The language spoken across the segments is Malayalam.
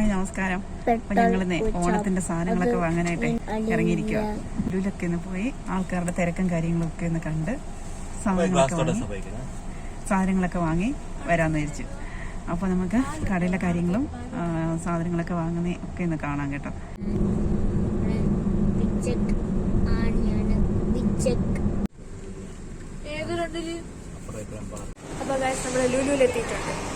ഹായ് നമസ്കാരം. അപ്പൊ ഞങ്ങളിന്ന് ഓണത്തിന്റെ സാധനങ്ങളൊക്കെ വാങ്ങാനായിട്ട് ഇറങ്ങിയിരിക്കുക ലുലൊക്കെ ഒന്ന് പോയി ആൾക്കാരുടെ തിരക്കും കാര്യങ്ങളും ഒക്കെ ഒന്ന് കണ്ട് സാധനങ്ങളൊക്കെ വാങ്ങി സാധനങ്ങളൊക്കെ വാങ്ങി വരാന്ന് വിചാരിച്ചു. അപ്പൊ നമുക്ക് കടയിലെ കാര്യങ്ങളും സാധനങ്ങളൊക്കെ വാങ്ങുന്ന ഒക്കെ ഒന്ന് കാണാം കേട്ടോ. അപ്പൊ ഗൈസ് നമ്മൾ ലുലുവിൽ എത്തിയിട്ടുണ്ട്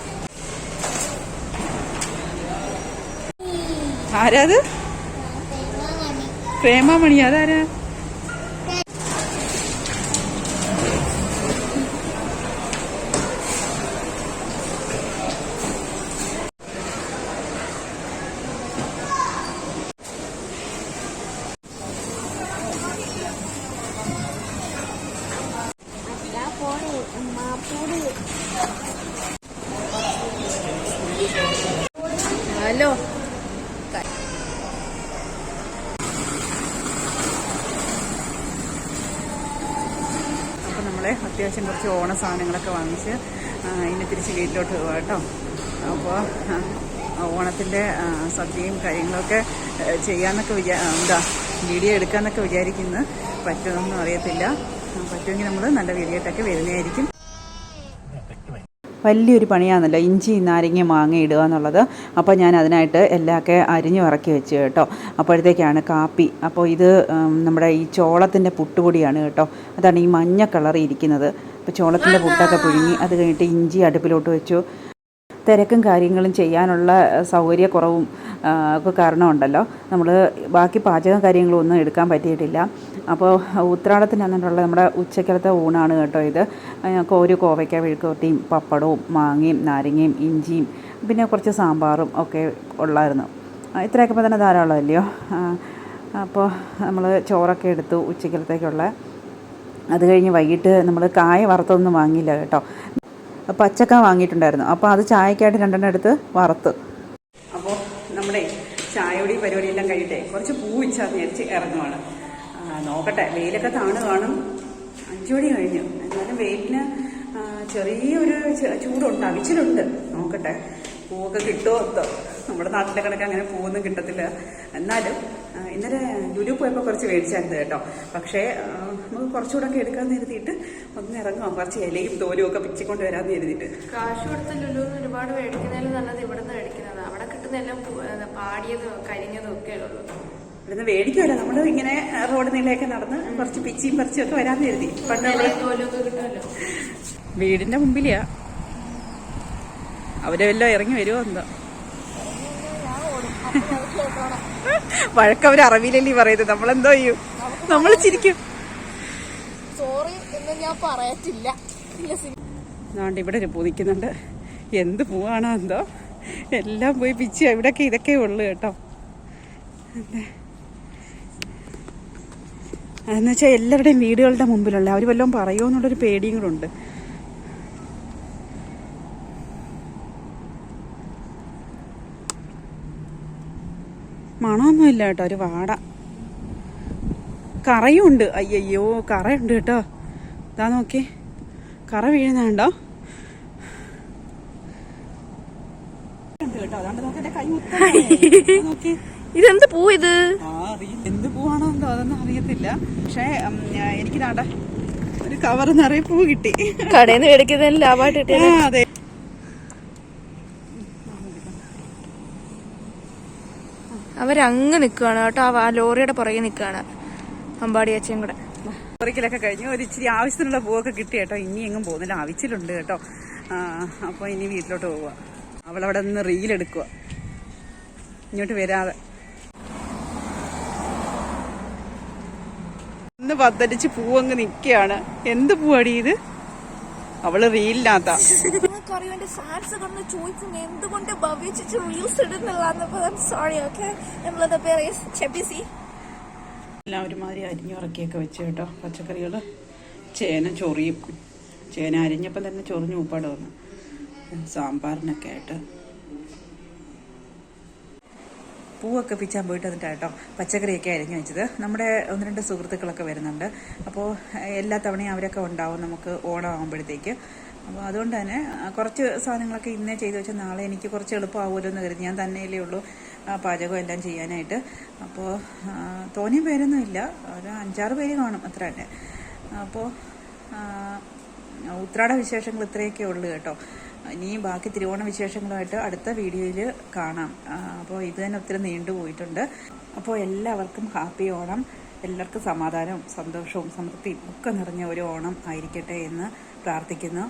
ആരാത്? പ്രേമാമണി. അതാരാ? നമ്മളെ അത്യാവശ്യം കുറച്ച് ഓണ സാധനങ്ങളൊക്കെ വാങ്ങിച്ച് ഇനി തിരിച്ച് വീട്ടിലോട്ട് പോവാം കേട്ടോ. അപ്പോൾ ഓണത്തിന്റെ സദ്യയും കാര്യങ്ങളൊക്കെ ചെയ്യാമെന്നൊക്കെ വിചാ എന്താ വീഡിയോ എടുക്കാമെന്നൊക്കെ വിചാരിക്കുന്നു. പറ്റുമെന്നൊന്നും അറിയത്തില്ല. പറ്റുമെങ്കിൽ നമ്മൾ നല്ല വീഡിയോ ആയിട്ടൊക്കെ വരുന്നതായിരിക്കും. വലിയൊരു പണിയാണല്ലോ ഇഞ്ചി നാരങ്ങ മാങ്ങ ഇടുക എന്നുള്ളത്. അപ്പോൾ ഞാൻ അതിനായിട്ട് എല്ലാമൊക്കെ അരിഞ്ഞു ഇറക്കി വെച്ച് കേട്ടോ. അപ്പോഴത്തേക്കാണ് കാപ്പി. അപ്പോൾ ഇത് നമ്മുടെ ഈ ചോളത്തിന്റെ പുട്ടുപൊടിയാണ് കേട്ടോ. അതാണ് ഈ മഞ്ഞ കളറിൽ ഇരിക്കുന്നത് അപ്പോൾ ചോളത്തിന്റെ പുട്ടൊക്കെ പുഴുങ്ങി അത് കഴിഞ്ഞിട്ട് ഇഞ്ചി അടുപ്പിലോട്ട് വെച്ചു. തിരക്കും കാര്യങ്ങളും ചെയ്യാനുള്ള സൗകര്യക്കുറവും ഒക്കെ കാരണമുണ്ടല്ലോ. നമ്മൾ ബാക്കി പാചകം കാര്യങ്ങളൊന്നും എടുക്കാൻ പറ്റിയിട്ടില്ല. അപ്പോൾ ഉത്രാടത്തിനന്നിട്ടുള്ള നമ്മുടെ ഉച്ചക്കലത്തെ ഊണാണ് കേട്ടോ ഇത്. ഒരു കോവയ്ക്ക വിഴുക്കോട്ടിയും പപ്പടവും മാങ്ങയും നാരങ്ങയും ഇഞ്ചിയും പിന്നെ കുറച്ച് സാമ്പാറും ഒക്കെ ഉള്ളായിരുന്നു. ഇത്രയൊക്കെ തന്നെ ധാരാളമല്ലയോ അപ്പോൾ നമ്മൾ ചോറൊക്കെ എടുത്തു ഉച്ചക്കലത്തേക്കുള്ള. അത് കഴിഞ്ഞ് വൈകിട്ട് നമ്മൾ കായ വറുത്തൊന്നും വാങ്ങിയില്ല കേട്ടോ. പച്ചക്ക വാങ്ങിയിട്ടുണ്ടായിരുന്നു. അപ്പോൾ അത് ചായക്കായിട്ട് രണ്ടെണ്ണം എടുത്ത് വറുത്ത്. അപ്പോൾ നമ്മുടെ ചായയുടെ പരിപാടിയെല്ലാം കഴിയട്ടെ കുറച്ച് പൂ വെച്ചാന്ന് വിചാരിച്ച് ഇറങ്ങുവാണ്. നോക്കട്ടെ വെയിലൊക്കെ താണു കാണും. അഞ്ചു മണി കഴിഞ്ഞു. എന്നാലും വെയിലിന് ചെറിയൊരു ചൂടുണ്ട് അവിച്ചിലുണ്ട്. നോക്കട്ടെ പൂവൊക്കെ കിട്ടുമോ എന്തോ നമ്മുടെ നാട്ടിലെ കണക്ക് അങ്ങനെ പോകുന്നു കിട്ടത്തില്ല. എന്നാലും ഇന്നലെ ലുലു പോയപ്പോൾ കുറച്ച് മേടിച്ചായിരുന്നു കേട്ടോ. പക്ഷേ നമുക്ക് കുറച്ചുകൂടെ ഒക്കെ എടുക്കാമെന്ന് കരുതിയിട്ട് ഒന്ന് ഇറങ്ങാം. കുറച്ച് ഇലയും തോലും ഒക്കെ പിച്ചിക്കൊണ്ട് വരാമെന്ന് കരുതിയിട്ട്. കാശ് കൊടുത്ത് ലുലുന്ന് ഒരുപാട് മേടിക്കുന്നതിലും നല്ലത് ഇവിടെ നിന്ന് മേടിക്കുന്നത്. അവിടെ കിട്ടുന്ന എല്ലാം പു- ഏ, പാടിയതും കരിഞ്ഞതും ഒക്കെ ഉള്ളൂ. ഇവിടുന്ന് മേടിക്കുമല്ലോ നമ്മൾ ഇങ്ങനെ റോഡ് നീളയൊക്കെ നടന്ന് കുറച്ച് പിച്ചിയും പറിച്ചും ഒക്കെ വരാമെന്ന് ഒക്കെ കിട്ടുമല്ലോ. വീടിന്റെ മുമ്പിലെയാ. അവരെ വല്ലോ ഇറങ്ങി വരുമോ എന്തോ? വഴക്കവര് അറിവില്ലല്ലേ പറയുന്നത്. നമ്മളെന്തോ ചെയ്യും. നമ്മൾ ചിരിക്കും. സോറി എന്ന് ഞാൻ പറയത്തില്ല. അതുകൊണ്ട് ഇവിടെ ഒരു പൂ എന്ത് പൂവാണോ എന്തോ. എല്ലാം പോയി പിച്ച്. ഇവിടെയൊക്കെ ഇതൊക്കെ ഉള്ളു കേട്ടോ. അതെ. അതെന്ന് വെച്ചാൽ എല്ലാവരുടെയും വീടുകളുടെ മുമ്പിലുള്ള അവർ വല്ലതും പറയുമോ എന്നുള്ളൊരു പേടിയും കൂടെ ഉണ്ട്. മണമൊന്നുമില്ല കേട്ടോ ഒരു വാട. കറയുണ്ട്. അയ്യയ്യോ കറയുണ്ട് കേട്ടോ. ഇതാ നോക്കി. കറ വീഴുന്നുണ്ടോ? ഇതെന്ത് പൂ ഇത്? എന്ത് പൂവാണോ എന്തോ അതൊന്നും അറിയത്തില്ല. പക്ഷേ എനിക്ക് നാട ഒരു കവർ നിറയെ പൂ കിട്ടി. കടയിൽ നിന്ന് മേടിക്കുന്നതിന് ലാഭമായിട്ട് കിട്ടിയത്. അതെ. അവരങ്ങ് നിക്കുവാണ് കേട്ടോ. ആ ലോറിയുടെ പുറകെ നിൽക്കുകയാണ് അമ്പാടി അച്ഛയും കൂടെ. ഒരിക്കലൊക്കെ കഴിഞ്ഞു. ഒരു ഇച്ചിരി ആവശ്യത്തിനുള്ള പൂവൊക്കെ കിട്ടി കേട്ടോ. ഇനി എങ്ങും പോകുന്നില്ല. ആവശ്യത്തിലുണ്ട് കേട്ടോ. അപ്പൊ അപ്പോൾ ഇനി വീട്ടിലോട്ട് പോവുക. അവളവിടെ നിന്ന് റീലെടുക്കുക ഇങ്ങോട്ട് വരാതെ. ഒന്ന് പത്തടിച്ച് പൂവങ്ങ് നിൽക്കുകയാണ്. എന്ത് പൂവാടി ഇത്? അവൾ റീലിനകത്താ. നിങ്ങൾക്കറിയോ എന്റെ ഫാൻസ് കണ്ട് ചോദിക്കും എന്തുകൊണ്ട് ഭവിച്ചിട്ട് റീൽസ് ഇടുന്നില്ല? സോറി ഓക്കെ നമ്മളത് പേര് ചെബിസി എല്ലാം ഒരുമാതിരി അരിഞ്ഞുറക്കിയൊക്കെ വെച്ച് കേട്ടോ പച്ചക്കറികൾ ചേന ചൊറിയും. ചേന അരിഞ്ഞപ്പം തന്നെ ചൊറിഞ്ഞ് ഉപ്പാട് വന്നു. സാമ്പാറിനൊക്കെ ആയിട്ട്. പൂവൊക്കെ പിച്ചാൻ പോയിട്ട് വന്നിട്ട് കേട്ടോ പച്ചക്കറിയൊക്കെ അരിഞ്ഞു വെച്ചത്. നമ്മുടെ ഒന്ന് രണ്ട് സുഹൃത്തുക്കളൊക്കെ വരുന്നുണ്ട്. അപ്പോൾ എല്ലാ തവണയും അവരൊക്കെ ഉണ്ടാവും നമുക്ക് ഓണം ആകുമ്പോഴത്തേക്ക് അപ്പോൾ അതുകൊണ്ട് തന്നെ കുറച്ച് സാധനങ്ങളൊക്കെ ഇന്നേ ചെയ്ത് വെച്ചാൽ നാളെ എനിക്ക് കുറച്ച് എളുപ്പമാവുമല്ലോ എന്ന് കരുതി. ഞാൻ തന്നെ തന്നെയല്ലേ ഉള്ളൂ പാചകം എല്ലാം ചെയ്യാനായിട്ട്. അപ്പോൾ തോന്നിയ പേരൊന്നും ഇല്ല. ഒരു അഞ്ചാറ് പേര് കാണും അത്ര തന്നെ. അപ്പോൾ ഉത്രാട വിശേഷങ്ങൾ ഇത്രയൊക്കെ ഉള്ളു കേട്ടോ. ഇനി ബാക്കി തിരുവോണ വിശേഷങ്ങളുമായിട്ട് അടുത്ത വീഡിയോയിൽ കാണാം. അപ്പോൾ ഇത് തന്നെ ഒത്തിരി നീണ്ടുപോയിട്ടുണ്ട് അപ്പോൾ എല്ലാവർക്കും ഹാപ്പി ഓണം. എല്ലാവർക്കും സമാധാനവും സന്തോഷവും സമൃദ്ധിയും ഒക്കെ നിറഞ്ഞ ഒരു ഓണം ആയിരിക്കട്ടെ എന്ന് പ്രാർത്ഥിക്കുന്നു.